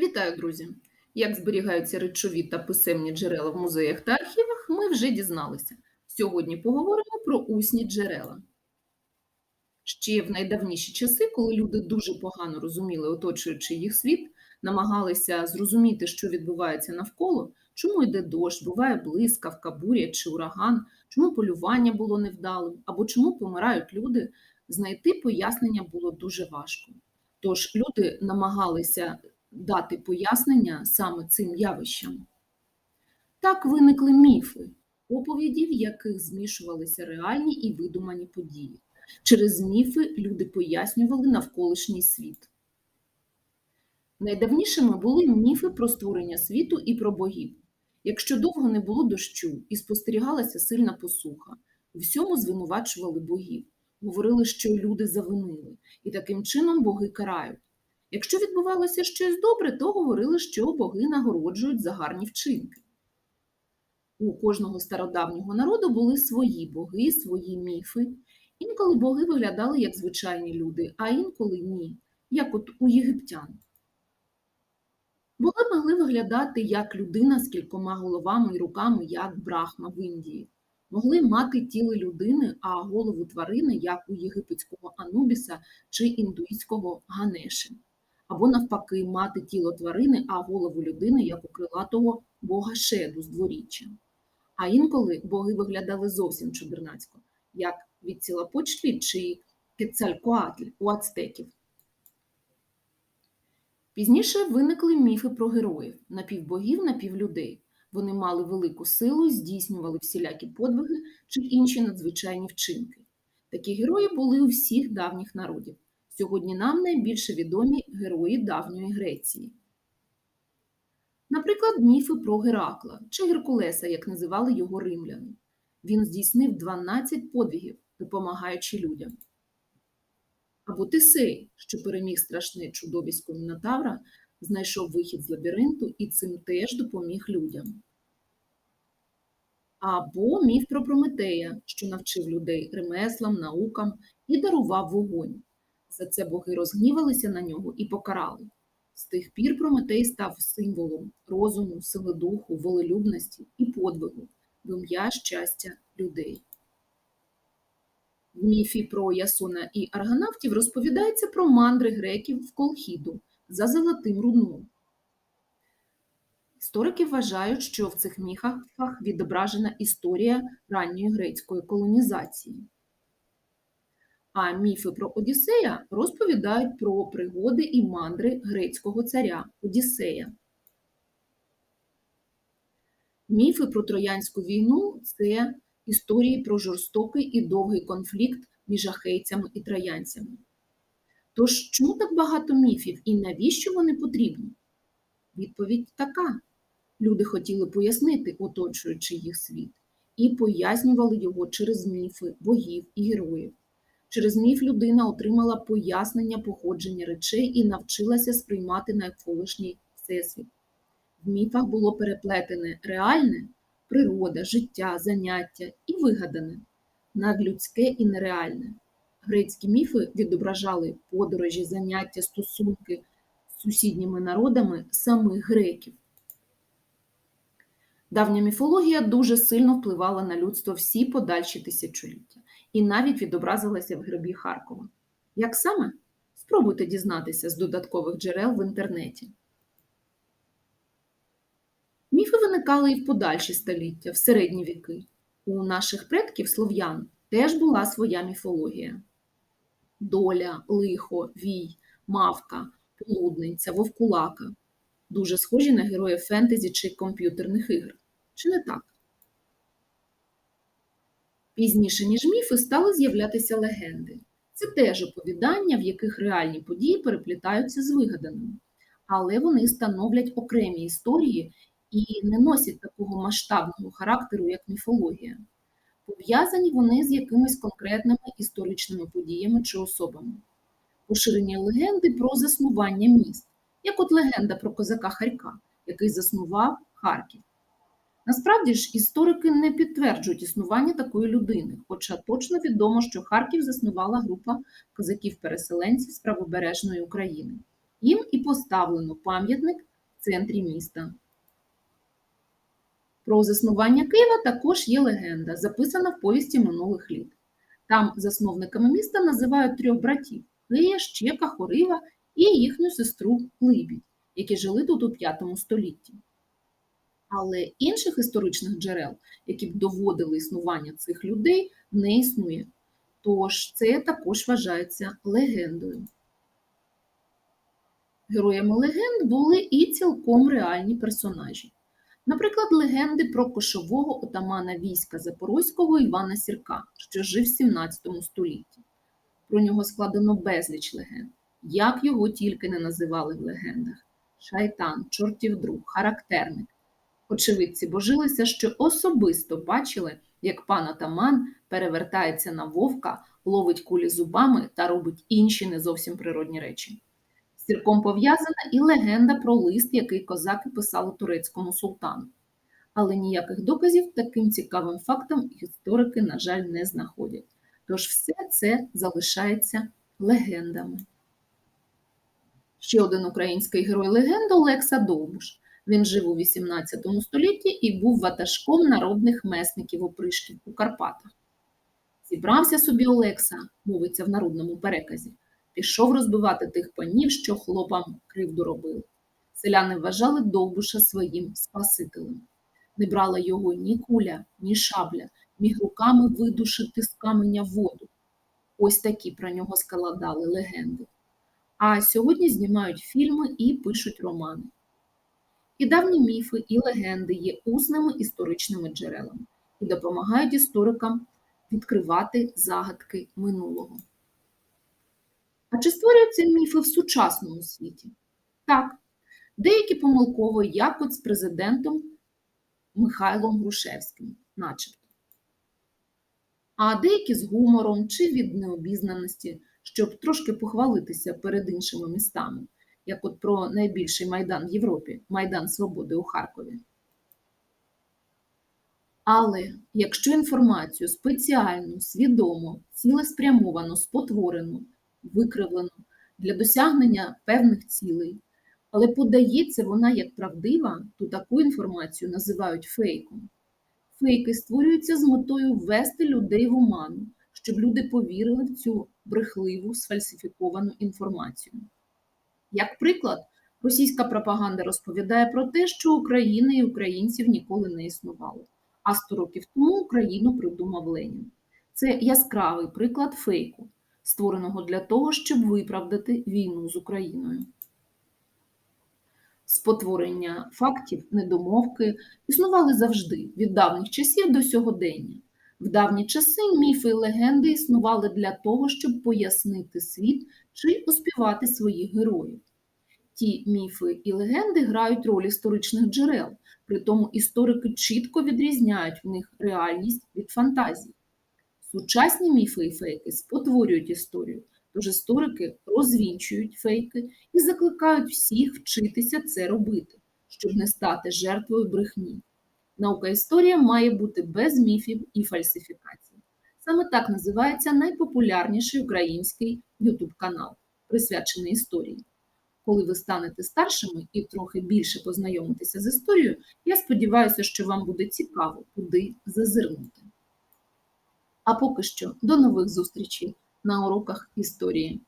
Вітаю, друзі! Як зберігаються речові та писемні джерела в музеях та архівах, ми вже дізналися. Сьогодні поговоримо про усні джерела. Ще в найдавніші часи, коли люди дуже погано розуміли оточуючи їх світ, намагалися зрозуміти, що відбувається навколо, чому йде дощ, буває блискавка, буря чи ураган, чому полювання було невдалим, або чому помирають люди, знайти пояснення було дуже важко. Тож люди намагалися дати пояснення саме цим явищам. Так виникли міфи, оповіді, в яких змішувалися реальні і видумані події. Через міфи люди пояснювали навколишній світ. Найдавнішими були міфи про створення світу і про богів. Якщо довго не було дощу і спостерігалася сильна посуха, у всьому звинувачували богів, говорили, що люди завинили, і таким чином боги карають. Якщо відбувалося щось добре, то говорили, що боги нагороджують за гарні вчинки. У кожного стародавнього народу були свої боги, свої міфи. Інколи боги виглядали як звичайні люди, а інколи ні, як от у єгиптян. Боги могли виглядати як людина з кількома головами і руками, як брахма в Індії. Могли мати тіло людини, а голову тварини, як у єгипетського Анубіса чи індуїзького Ганеши або навпаки мати тіло тварини, а голову людини, як у крилатого бога Шеду з дворіччя. А інколи боги виглядали зовсім чудернацько, як від Цілапочлі чи Кецалькоатль у ацтеків. Пізніше виникли міфи про героїв напівбогів, напівлюдей. Вони мали велику силу, здійснювали всілякі подвиги чи інші надзвичайні вчинки. Такі герої були у всіх давніх народів. Сьогодні нам найбільше відомі герої давньої Греції. Наприклад, міфи про Геракла чи Геркулеса, як називали його римляни. Він здійснив 12 подвігів, допомагаючи людям. Або Тисей, що переміг страшне чудовисько Мінотавра, знайшов вихід з лабіринту і цим теж допоміг людям. Або міф про Прометея, що навчив людей ремеслам, наукам і дарував вогонь. За це боги розгнівалися на нього і покарали. З тих пір Прометей став символом розуму, сили духу, волелюбності і подвигу, вим'я щастя людей. В міфі про Ясона і аргонавтів розповідається про мандри греків в Колхіду за золотим рудном. Історики вважають, що в цих міфах відображена історія ранньої грецької колонізації. А міфи про Одіссея розповідають про пригоди і мандри грецького царя Одіссея. Міфи про Троянську війну це історії про жорстокий і довгий конфлікт між ахейцями і троянцями. Тож, чому так багато міфів і навіщо вони потрібні? Відповідь така: люди хотіли пояснити, оточуючи їх світ, і пояснювали його через міфи, богів і героїв. Через міф людина отримала пояснення походження речей і навчилася сприймати навколишній всесвіт. В міфах було переплетене реальне природа, життя, заняття і вигадане, надлюдське і нереальне. Грецькі міфи відображали подорожі, заняття, стосунки з сусідніми народами самих греків. Давня міфологія дуже сильно впливала на людство всі подальші тисячоліття і навіть відобразилася в грибі Харкова. Як саме? Спробуйте дізнатися з додаткових джерел в інтернеті. Міфи виникали і в подальші століття, в середні віки. У наших предків слов'ян теж була своя міфологія: доля, лихо, вій, мавка, полудниця, вовкулака дуже схожі на героїв фентезі чи комп'ютерних ігр. Чи не так? Пізніше, ніж міфи, стали з'являтися легенди. Це теж оповідання, в яких реальні події переплітаються з вигаданими, але вони становлять окремі історії і не носять такого масштабного характеру, як міфологія. Пов'язані вони з якимись конкретними історичними подіями чи особами. Поширення легенди про заснування міст, як от легенда про козака Харька, який заснував Харків. Насправді ж історики не підтверджують існування такої людини, хоча точно відомо, що Харків заснувала група козаків-переселенців з правобережної України. Їм і поставлено пам'ятник в центрі міста. Про заснування Києва також є легенда, записана в повісті минулих літ. Там засновниками міста називають трьох братів Кия, Щека, Хорива і їхню сестру Либідь, які жили тут у V столітті. Але інших історичних джерел, які б доводили існування цих людей, не існує. Тож це також вважається легендою. Героями легенд були і цілком реальні персонажі. Наприклад, легенди про кошового отамана війська Запорозького Івана Сірка, що жив в 17 столітті. Про нього складено безліч легенд, як його тільки не називали в легендах: шайтан, чортів друг, характерник. Очевидці божилися, що особисто бачили, як пан атаман перевертається на вовка, ловить кулі зубами та робить інші не зовсім природні речі. З Сірком пов'язана і легенда про лист, який козаки писали турецькому султану. Але ніяких доказів таким цікавим фактам історики, на жаль, не знаходять. Тож все це залишається легендами. Ще один український герой легенд Олекса Довбуш. Він жив у XVIII столітті і був ватажком народних месників опришків у Карпатах. Зібрався собі Олекса, мовиться в народному переказі, пішов розбивати тих панів, що хлопам кривду робили. Селяни вважали Довбуша своїм спасителем. Не брала його ні куля, ні шабля, міг руками видушити з каменя воду. Ось такі про нього складали легенди. А сьогодні знімають фільми і пишуть романи. І давні міфи і легенди є усними історичними джерелами і допомагають історикам відкривати загадки минулого. А чи створюються міфи в сучасному світі? Так, деякі помилково, як от з президентом Михайлом Грушевським, начебто. А деякі з гумором чи від необізнаності, щоб трошки похвалитися перед іншими містами як от про найбільший майдан в Європі Майдан Свободи у Харкові. Але якщо інформацію спеціально, свідомо, цілеспрямовано, спотворено, викривлено для досягнення певних цілей, але подається вона як правдива, то таку інформацію називають фейком. Фейки створюються з метою ввести людей в оману, щоб люди повірили в цю брехливу сфальсифіковану інформацію. Як приклад, російська пропаганда розповідає про те, що України і українців ніколи не існувало, а 100 років тому Україну придумав Ленін. Це яскравий приклад фейку, створеного для того, щоб виправдати війну з Україною. Спотворення фактів, недомовки існували завжди, від давніх часів до сьогодення. В давні часи міфи і легенди існували для того, щоб пояснити світ чи оспівати своїх героїв. Ті міфи і легенди грають роль історичних джерел, при тому історики чітко відрізняють в них реальність від фантазії. Сучасні міфи і фейки спотворюють історію, тож історики розвінчують фейки і закликають всіх вчитися це робити, щоб не стати жертвою брехні. Наука історія має бути без міфів і фальсифікацій. Саме так називається найпопулярніший український YouTube канал, присвячений історії. Коли ви станете старшими і трохи більше познайомитеся з історією, я сподіваюся, що вам буде цікаво, куди зазирнути. А поки що до нових зустрічей на уроках історії.